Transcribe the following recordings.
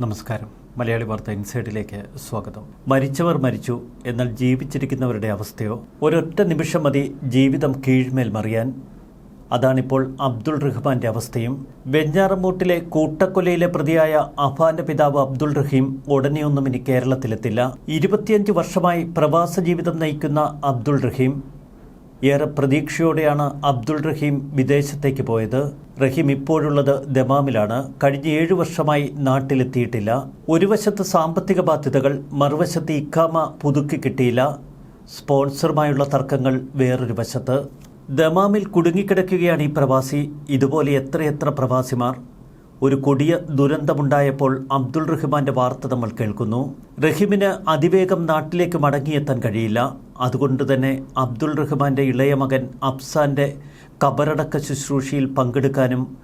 നമസ്കാരം. മലയാളി വാർത്ത ഇൻസൈഡിലേക്ക് സ്വാഗതം. മരിച്ചവർ മരിച്ചു എന്നാൽ ജീവിച്ചിരിക്കുന്നവരുടെ അവസ്ഥയോ? ഒരൊറ്റ നിമിഷം മതി ജീവിതം കീഴ്മേൽ മറിയാൻ. അതാണിപ്പോൾ അബ്ദുൾ റഹ്മാന്റെ അവസ്ഥയും. വെഞ്ഞാറമൂട്ടിലെ കൂട്ടക്കൊലയിലെ പ്രതിയായ അഫാന്റെ പിതാവ് അബ്ദുൾ റഹീം ഉടനെയൊന്നും ഇനി കേരളത്തിലെത്തില്ല. ഇരുപത്തിയഞ്ച് വർഷമായി പ്രവാസ ജീവിതം നയിക്കുന്ന അബ്ദുൾ റഹീം. ഏറെ പ്രതീക്ഷയോടെയാണ് അബ്ദുൾ റഹീം വിദേശത്തേക്ക് പോയത്. റഹീം ഇപ്പോഴുള്ളത് ദമാമിലാണ്. കഴിഞ്ഞ ഏഴു വർഷമായി നാട്ടിലെത്തിയിട്ടില്ല. ഒരു വശത്ത് സാമ്പത്തിക ബാധ്യതകൾ മറുവശത്ത് ഇക്കാമ പുതുക്കി കിട്ടിയില്ല. സ്പോൺസറുമായുള്ള തർക്കങ്ങൾ വേറൊരു വശത്ത്. ദമാമിൽ കുടുങ്ങിക്കിടക്കുകയാണ് ഈ പ്രവാസി. ഇതുപോലെ എത്രയെത്ര പ്രവാസിമാർ? ഒരു കൊടിയ ദുരന്തമുണ്ടായപ്പോൾ അബ്ദുൾ റഹ്മാന്റെ വാർത്ത നമ്മൾ കേൾക്കുന്നു. റഹീമിന് അതിവേഗം നാട്ടിലേക്ക് മടങ്ങിയെത്താൻ കഴിയില്ല. അതുകൊണ്ട് തന്നെ അബ്ദുൾ റഹ്മാന്റെ ഇളയ മകൻ അഫ്സാന്റെ കബറടക്ക ശുശ്രൂഷയിൽ പങ്കെടുക്കാനും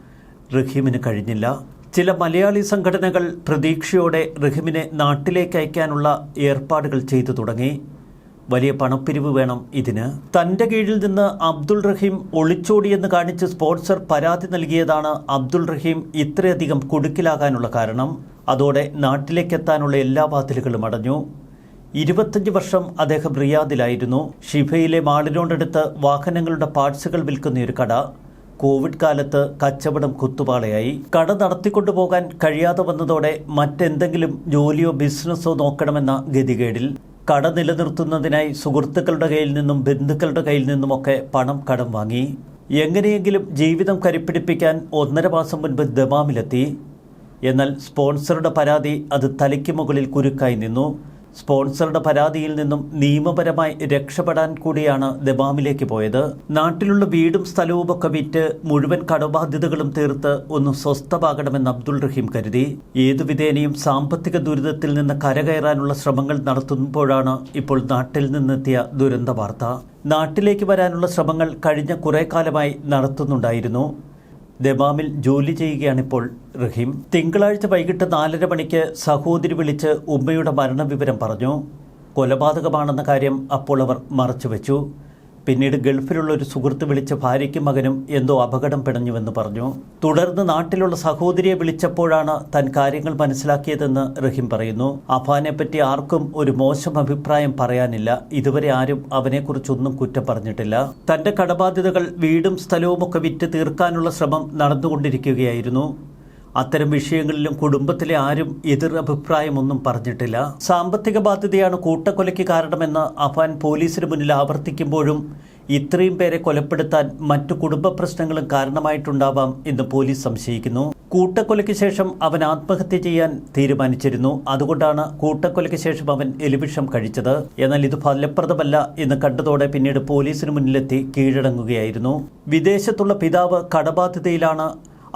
റഹീമിന് കഴിഞ്ഞില്ല. ചില മലയാളി സംഘടനകൾ പ്രതീക്ഷയോടെ റഹീമിനെ നാട്ടിലേക്ക് അയക്കാനുള്ള ഏർപ്പാടുകൾ ചെയ്തു തുടങ്ങി. വലിയ പണപ്പിരിവ് വേണം ഇതിന്. തന്റെ കീഴിൽ നിന്ന് അബ്ദുൾ റഹീം ഒളിച്ചോടിയെന്ന് കാണിച്ച് സ്പോൺസർ പരാതി നൽകിയതാണ് അബ്ദുൾ റഹീം ഇത്രയധികം കുടുക്കിലാകാനുള്ള കാരണം. അതോടെ നാട്ടിലേക്കെത്താനുള്ള എല്ലാ വാതിലുകളും അടഞ്ഞു. ഇരുപത്തഞ്ച് വർഷം അദ്ദേഹം റിയാദിലായിരുന്നു. ഷിഫയിലെ മാളിനോടടുത്ത് വാഹനങ്ങളുടെ പാർട്സുകൾ വിൽക്കുന്ന ഒരു കട കോവിഡ് കാലത്ത് കച്ചവടം കുത്തുപാളയായി. കട നടത്തിക്കൊണ്ടുപോകാൻ കഴിയാതെ വന്നതോടെ മറ്റെന്തെങ്കിലും ജോലിയോ ബിസിനസ്സോ നോക്കണമെന്ന ഗതികേടിൽ കട നിലനിർത്തുന്നതിനായി സുഹൃത്തുക്കളുടെ കയ്യിൽ നിന്നും ബന്ധുക്കളുടെ കയ്യിൽ നിന്നുമൊക്കെ പണം കടം വാങ്ങി. എങ്ങനെയെങ്കിലും ജീവിതം കരിപ്പിടിപ്പിക്കാൻ ഒന്നര മാസം മുൻപ് ദമാമിലെത്തി. എന്നാൽ സ്പോൺസറുടെ പരാതി അത് തലയ്ക്ക് മുകളിൽ കുരുക്കായി നിന്നു. സ്പോൺസറുടെ പരാതിയിൽ നിന്നും നിയമപരമായി രക്ഷപ്പെടാൻ കൂടിയാണ് ദബാമിലേക്ക് പോയത്. നാട്ടിലുള്ള വീടും സ്ഥലവും ഒക്കെ വിറ്റ് മുഴുവൻ കടബാധ്യതകളും തീർത്ത് ഒന്ന് സ്വസ്ഥമാകണമെന്ന് അബ്ദുൾ റഹീം കരുതി. ഏതു വിധേനയും സാമ്പത്തിക ദുരിതത്തിൽ നിന്ന് കരകയറാനുള്ള ശ്രമങ്ങൾ നടത്തുമ്പോഴാണ് ഇപ്പോൾ നാട്ടിൽ നിന്നെത്തിയ ദുരന്ത വാർത്ത. നാട്ടിലേക്ക് വരാനുള്ള ശ്രമങ്ങൾ കഴിഞ്ഞ കുറേ കാലമായി നടത്തുന്നുണ്ടായിരുന്നു. ദമാമിൽ ജോലി ചെയ്യുകയാണിപ്പോൾ റഹീം. തിങ്കളാഴ്ച വൈകിട്ട് നാലര മണിക്ക് സഹോദരി വിളിച്ച് ഉമ്മയുടെ മരണവിവരം പറഞ്ഞു. കൊലപാതകമാണെന്ന കാര്യം അപ്പോൾ അവർ മറച്ചുവെച്ചു. പിന്നീട് ഗൾഫിലുള്ള ഒരു സുഹൃത്ത് വിളിച്ച ഭാര്യയ്ക്കും മകനും എന്തോ അപകടം പിണഞ്ഞുവെന്ന് പറഞ്ഞു. തുടർന്ന് നാട്ടിലുള്ള സഹോദരിയെ വിളിച്ചപ്പോഴാണ് തൻ കാര്യങ്ങൾ മനസ്സിലാക്കിയതെന്ന് റഹിം പറയുന്നു. അഫാനെപ്പറ്റി ആർക്കും ഒരു മോശം അഭിപ്രായം പറയാനില്ല. ഇതുവരെ ആരും അവനെക്കുറിച്ചൊന്നും കുറ്റം പറഞ്ഞിട്ടില്ല. തന്റെ കടബാധ്യതകൾ വീടും സ്ഥലവുമൊക്കെ വിറ്റ് തീർക്കാനുള്ള ശ്രമം നടന്നുകൊണ്ടിരിക്കുകയായിരുന്നു. അത്തരം വിഷയങ്ങളിലും കുടുംബത്തിലെ ആരും എതിർ അഭിപ്രായമൊന്നും പറഞ്ഞിട്ടില്ല. സാമ്പത്തിക ബാധ്യതയാണ് കൂട്ടക്കൊലയ്ക്ക് കാരണമെന്ന് അഫാൻ പോലീസിന് മുന്നിൽ ആവർത്തിക്കുമ്പോഴും ഇത്രയും പേരെ കൊലപ്പെടുത്താൻ മറ്റു കുടുംബ പ്രശ്നങ്ങളും കാരണമായിട്ടുണ്ടാവാം എന്ന് പോലീസ് സംശയിക്കുന്നു. കൂട്ടക്കൊലയ്ക്ക് ശേഷം അവൻ ആത്മഹത്യ ചെയ്യാൻ തീരുമാനിച്ചിരുന്നു. അതുകൊണ്ടാണ് കൂട്ടക്കൊലയ്ക്ക് ശേഷം അവൻ എലിവിഷം കഴിച്ചത്. എന്നാൽ ഇത് ഫലപ്രദമല്ല എന്ന് കണ്ടതോടെ പിന്നീട് പോലീസിന് മുന്നിലെത്തി കീഴടങ്ങുകയായിരുന്നു. വിദേശത്തുള്ള പിതാവ് കടബാധ്യതയിലാണ്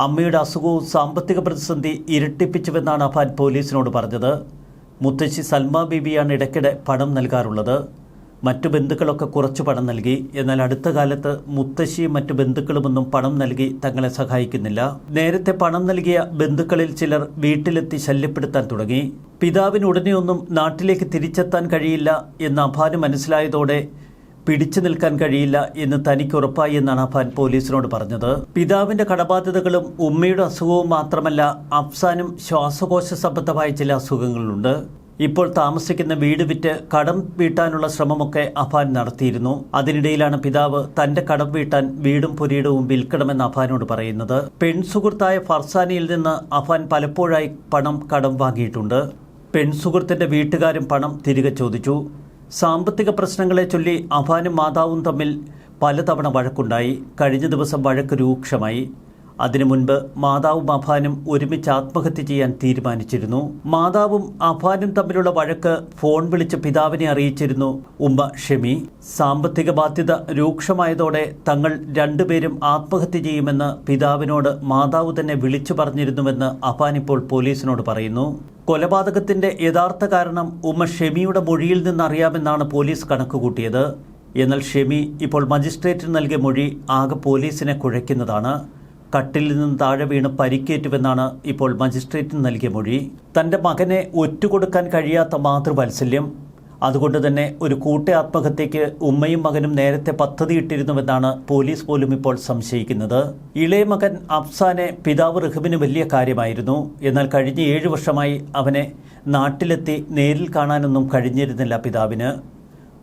അമ്മയുടെ അസുഖവും സാമ്പത്തിക പ്രതിസന്ധി ഇരട്ടിപ്പിച്ചുവെന്നാണ് അഫാൻ പോലീസിനോട് പറഞ്ഞത്. മുത്തശ്ശി സൽമ ബീബിയാണ് ഇടയ്ക്കിടെ പണം നൽകാറുള്ളത്. മറ്റു ബന്ധുക്കളൊക്കെ കുറച്ച് പണം നൽകി. എന്നാൽ അടുത്ത കാലത്ത് മുത്തശ്ശിയും മറ്റു ബന്ധുക്കളുമൊന്നും പണം നൽകി തങ്ങളെ സഹായിക്കുന്നില്ല. നേരത്തെ പണം നൽകിയ ബന്ധുക്കളിൽ ചിലർ വീട്ടിലെത്തി ശല്യപ്പെടുത്താൻ തുടങ്ങി. പിതാവിന് ഉടനെയൊന്നും നാട്ടിലേക്ക് തിരിച്ചെത്താൻ കഴിയില്ല എന്ന് അഫാന് മനസ്സിലായതോടെ പിടിച്ചു നിൽക്കാൻ കഴിയില്ല എന്ന് തനിക്ക് ഉറപ്പായി എന്നാണ് അഫാൻ പോലീസിനോട് പറഞ്ഞത്. പിതാവിന്റെ കടബാധ്യതകളും ഉമ്മയുടെ അസുഖവും മാത്രമല്ല അഫ്സാനും ശ്വാസകോശ സംബന്ധമായ ചില അസുഖങ്ങളുണ്ട്. ഇപ്പോൾ താമസിക്കുന്ന വീട് വിറ്റ് കടം വീട്ടാനുള്ള ശ്രമമൊക്കെ അഫാൻ നടത്തിയിരുന്നു. അതിനിടയിലാണ് പിതാവ് തന്റെ കടം വീട്ടാൻ വീടും പുരീടവും വിൽക്കണമെന്ന് അഫാനോട് പറയുന്നത്. പെൺസുഹൃത്തായ ഫർസാനിയിൽ നിന്ന് അഫാൻ പലപ്പോഴായി പണം കടം വാങ്ങിയിട്ടുണ്ട്. പെൺസുഹൃത്തിന്റെ വീട്ടുകാരും പണം തിരികെ ചോദിച്ചു. സാമ്പത്തിക പ്രശ്നങ്ങളെ ചൊല്ലി അഫാനും മാതാവും തമ്മിൽ പലതവണ വഴക്കുണ്ടായി. കഴിഞ്ഞ ദിവസം വഴക്ക് രൂക്ഷമായി. അതിനു മുൻപ് മാതാവും അഫാനും ഒരുമിച്ച് ആത്മഹത്യ ചെയ്യാൻ തീരുമാനിച്ചിരുന്നു. മാതാവും അഫാനും തമ്മിലുള്ള വഴക്ക് ഫോൺ വിളിച്ച് പിതാവിനെ അറിയിച്ചിരുന്നു. ഉമ്മ ഷെമി. സാമ്പത്തിക ബാധ്യത രൂക്ഷമായതോടെ തങ്ങൾ രണ്ടുപേരും ആത്മഹത്യ ചെയ്യുമെന്ന് പിതാവിനോട് മാതാവ് തന്നെ വിളിച്ചു പറഞ്ഞിരുന്നുവെന്ന് അഫാൻ ഇപ്പോൾ പോലീസിനോട് പറയുന്നു. കൊലപാതകത്തിന്റെ യഥാർത്ഥ കാരണം ഉമ്മ ഷെമിയുടെ മൊഴിയിൽ നിന്നറിയാമെന്നാണ് പോലീസ് കണക്കുകൂട്ടിയത്. എന്നാൽ ഷെമി ഇപ്പോൾ മജിസ്ട്രേറ്റിന് നൽകിയ മൊഴി ആകെ പോലീസിനെ കുഴയ്ക്കുന്നതാണ്. കട്ടിൽ നിന്ന് താഴെ വീണ് പരിക്കേറ്റുവെന്നാണ് ഇപ്പോൾ മജിസ്ട്രേറ്റിന് നൽകിയ മൊഴി. തന്റെ മകനെ ഒറ്റുകൊടുക്കാൻ കഴിയാത്ത മാതൃവാത്സല്യം. അതുകൊണ്ട് തന്നെ ഒരു കൂട്ട ഉമ്മയും മകനും നേരത്തെ പദ്ധതിയിട്ടിരുന്നുവെന്നാണ് പോലീസ് പോലും ഇപ്പോൾ സംശയിക്കുന്നത്. ഇളയ മകൻ അഫ്സാനെ പിതാവ് റഹബിന് വലിയ കാര്യമായിരുന്നു. എന്നാൽ കഴിഞ്ഞ ഏഴു വർഷമായി അവനെ നാട്ടിലെത്തി നേരിൽ കാണാനൊന്നും കഴിഞ്ഞിരുന്നില്ല പിതാവിന്.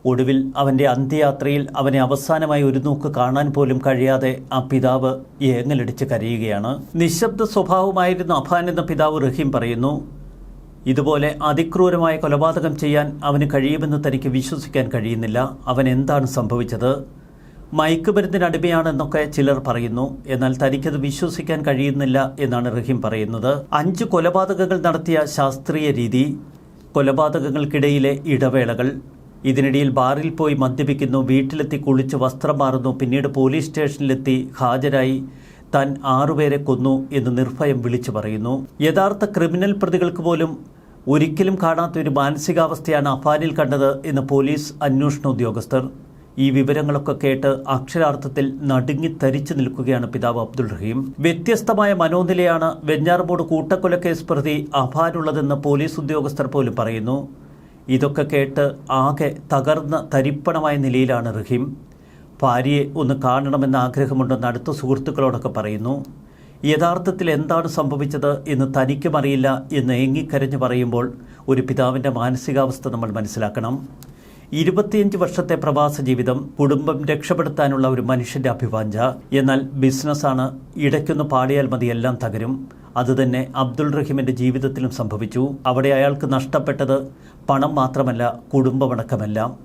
ഒടുവിൽ അവന്റെ അന്ത്യയാത്രയിൽ അവനെ അവസാനമായി ഒരു നോക്ക് കാണാൻ പോലും കഴിയാതെ ആ പിതാവ് ഏങ്ങലടിച്ച് കരയുകയാണ്. നിശബ്ദ സ്വഭാവമായിരുന്ന അഫാൻ എന്ന പിതാവ് റഹീം പറയുന്നു ഇതുപോലെ അതിക്രൂരമായ കൊലപാതകം ചെയ്യാൻ അവന് കഴിയുമെന്ന് തനിക്ക് വിശ്വസിക്കാൻ കഴിയുന്നില്ല. അവൻ എന്താണ് സംഭവിച്ചത്? മയക്കുമരുന്നിന് അടിമയാണെന്നൊക്കെ ചിലർ പറയുന്നു എന്നാൽ തനിക്കത് വിശ്വസിക്കാൻ കഴിയുന്നില്ല എന്നാണ് റഹീം പറയുന്നത്. അഞ്ച് കൊലപാതകങ്ങൾ നടത്തിയ ശാസ്ത്രീയ രീതി കൊലപാതകങ്ങൾക്കിടയിലെ ഇടവേളകൾ ഇതിനിടയിൽ ബാറിൽ പോയി മദ്യപിക്കുന്നു വീട്ടിലെത്തി കുളിച്ച് വസ്ത്രം മാറുന്നു പിന്നീട് പോലീസ് സ്റ്റേഷനിലെത്തി ഹാജരായി താൻ ആറുപേരെ കൊന്നു എന്ന് നിർഭയം വിളിച്ചു പറയുന്നു. യഥാർത്ഥ ക്രിമിനൽ പ്രതികൾക്ക് പോലും ഒരിക്കലും കാണാത്ത ഒരു മാനസികാവസ്ഥയാണ് അഫാനിൽ കണ്ടത് എന്ന് പോലീസ് അന്വേഷണ ഉദ്യോഗസ്ഥർ. ഈ വിവരങ്ങളൊക്കെ കേട്ട് അക്ഷരാർത്ഥത്തിൽ നടുങ്ങി തരിച്ചു നിൽക്കുകയാണ് പിതാവ് അബ്ദുൾ റഹീം. വ്യത്യസ്തമായ മനോനിലയാണ് വെഞ്ഞാറമൂട് കൂട്ടക്കൊലക്കേസ് പ്രതി അഫാനുള്ളതെന്ന് പോലീസ് ഉദ്യോഗസ്ഥർ പോലും പറയുന്നു. ഇതൊക്കെ കേട്ട് ആകെ തകർന്ന തരിപ്പണമായ നിലയിലാണ് റഹീം. ഭാര്യയെ ഒന്ന് കാണണമെന്ന ആഗ്രഹമുണ്ടെന്ന് അടുത്ത സുഹൃത്തുക്കളോടൊക്കെ പറയുന്നു. യഥാർത്ഥത്തിൽ എന്താണ് സംഭവിച്ചത് എന്ന് തനിക്കും അറിയില്ല എന്ന് ഏങ്ങിക്കരഞ്ഞു പറയുമ്പോൾ ഒരു പിതാവിന്റെ മാനസികാവസ്ഥ നമ്മൾ മനസ്സിലാക്കണം. ഇരുപത്തിയഞ്ച് വർഷത്തെ പ്രവാസ ജീവിതം കുടുംബം രക്ഷപ്പെടുത്താനുള്ള ഒരു മനുഷ്യന്റെ അഭിവാഞ്ച. എന്നാൽ ബിസിനസ്സാണ് ഇടയ്ക്കൊന്ന് പാടിയാൽ മതി എല്ലാം തകരും. അതുതന്നെ അബ്ദുൾ റഹീമിന്റെ ജീവിതത്തിലും സംഭവിച്ചു. അവിടെ അയാൾക്ക് നഷ്ടപ്പെട്ടത് പണം മാത്രമല്ല കുടുംബമടക്കമെല്ലാം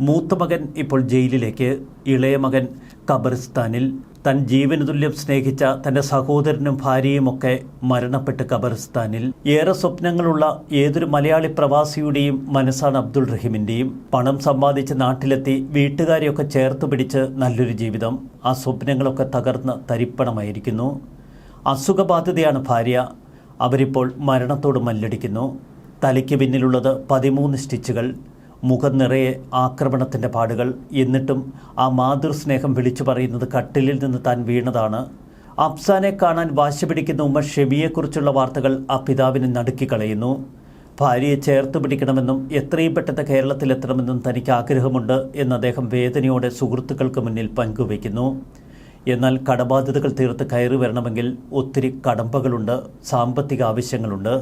മൂത്ത മകൻ ഇപ്പോൾ ജയിലിലേക്ക് ഇളയ മകൻ ഖബറിസ്ഥാനിൽ താൻ ജീവന് തുല്യം സ്നേഹിച്ച തന്റെ സഹോദരനും ഭാര്യയുമൊക്കെ മരണപ്പെട്ട് ഖബർസ്ഥാനിൽ. ഏറെ സ്വപ്നങ്ങളുള്ള ഏതൊരു മലയാളി പ്രവാസിയുടെയും മനസ്സാണ് അബ്ദുൾ റഹീമിന്റെയും. പണം സമ്പാദിച്ച് നാട്ടിലെത്തി വീട്ടുകാരെയൊക്കെ ചേർത്ത് പിടിച്ച് നല്ലൊരു ജീവിതം. ആ സ്വപ്നങ്ങളൊക്കെ തകർന്ന് തരിപ്പണമായിരിക്കുന്നു. അസുഖബാധിതയാണ് ഭാര്യ. അവരിപ്പോൾ മരണത്തോട് മല്ലടിക്കുന്നു. തലയ്ക്ക് പിന്നിലുള്ളത് പതിമൂന്ന് സ്റ്റിച്ചുകൾ. മുഖം നിറയെ ആക്രമണത്തിന്റെ പാടുകൾ. എന്നിട്ടും ആ മാതൃസ്നേഹം വിളിച്ചു പറയുന്നത് കട്ടിലിൽ നിന്ന് താൻ വീണതാണ്. അഫ്സാനെ കാണാൻ വാശി പിടിക്കുന്ന ഉമ്മ ഷെബിയെക്കുറിച്ചുള്ള വാർത്തകൾ ആ പിതാവിനെ നടുക്കിക്കളയുന്നു ഭാര്യയെ ചേർത്ത് പിടിക്കണമെന്നും എത്രയും പെട്ടെന്ന് കേരളത്തിലെത്തണമെന്നും തനിക്ക് ആഗ്രഹമുണ്ട് എന്ന് അദ്ദേഹം വേദനയോടെ സുഹൃത്തുക്കൾക്ക് മുന്നിൽ പങ്കുവയ്ക്കുന്നു. എന്നാൽ കടബാധ്യതകൾ തീർത്ത് കയറി വരണമെങ്കിൽ ഒത്തിരി കടമ്പകളുണ്ട് സാമ്പത്തിക ആവശ്യങ്ങളുണ്ട്.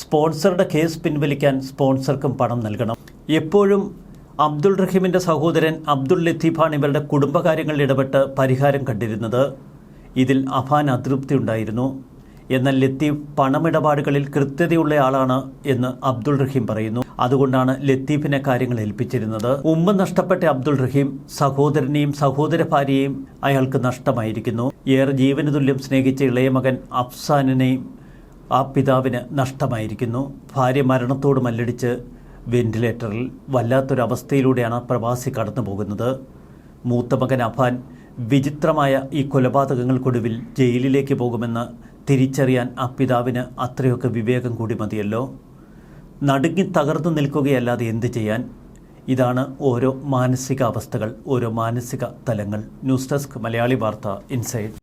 സ്പോൺസറുടെ കേസ് പിൻവലിക്കാൻ സ്പോൺസർക്കും പണം നൽകണം. എപ്പോഴും അബ്ദുൾ റഹീമിന്റെ സഹോദരൻ അബ്ദുൾ ലത്തീഫാണ് ഇവരുടെ കുടുംബകാര്യങ്ങളിൽ ഇടപെട്ട് പരിഹാരം കണ്ടിരുന്നത്. ഇതിൽ അഫാൻ അതൃപ്തി ഉണ്ടായിരുന്നു. എന്നാൽ ലത്തീഫ് പണമിടപാടുകളിൽ കൃത്യതയുള്ള ആളാണ് എന്ന് അബ്ദുൾ റഹീം പറയുന്നു. അതുകൊണ്ടാണ് ലത്തീഫിനെ കാര്യങ്ങൾ ഏൽപ്പിച്ചിരുന്നത്. ഉമ്മ നഷ്ടപ്പെട്ട അബ്ദുൾ റഹീം സഹോദരനെയും സഹോദര ഭാര്യയെയും അയാൾക്ക് നഷ്ടമായിരിക്കുന്നു. ഏറെ ജീവനതുല്യം സ്നേഹിച്ച ഇളയ മകൻ അഫ്സാനിനെയും ആ പിതാവിന് നഷ്ടമായിരിക്കുന്നു. ഭാര്യ മരണത്തോട് മല്ലടിച്ച് വെന്റിലേറ്ററിൽ വല്ലാത്തൊരവസ്ഥയിലൂടെയാണ് പ്രവാസി കടന്നു പോകുന്നത്. മൂത്ത മകൻ അഫാൻ വിചിത്രമായ ഈ കൊലപാതകങ്ങൾക്കൊടുവിൽ ജയിലിലേക്ക് പോകുമെന്ന് തിരിച്ചറിയാൻ ആ പിതാവിന് അത്രയൊക്കെ വിവേകം കൂടി മതിയല്ലോ. നടുങ്ങി തകർന്നു നിൽക്കുകയല്ലാതെ എന്ത് ചെയ്യാൻ? ഇതാണ് ഓരോ മാനസികാവസ്ഥകൾ ഓരോ മാനസിക തലങ്ങൾ. ന്യൂസ് ഡെസ്ക് മലയാളി വാർത്ത ഇൻസൈഡ്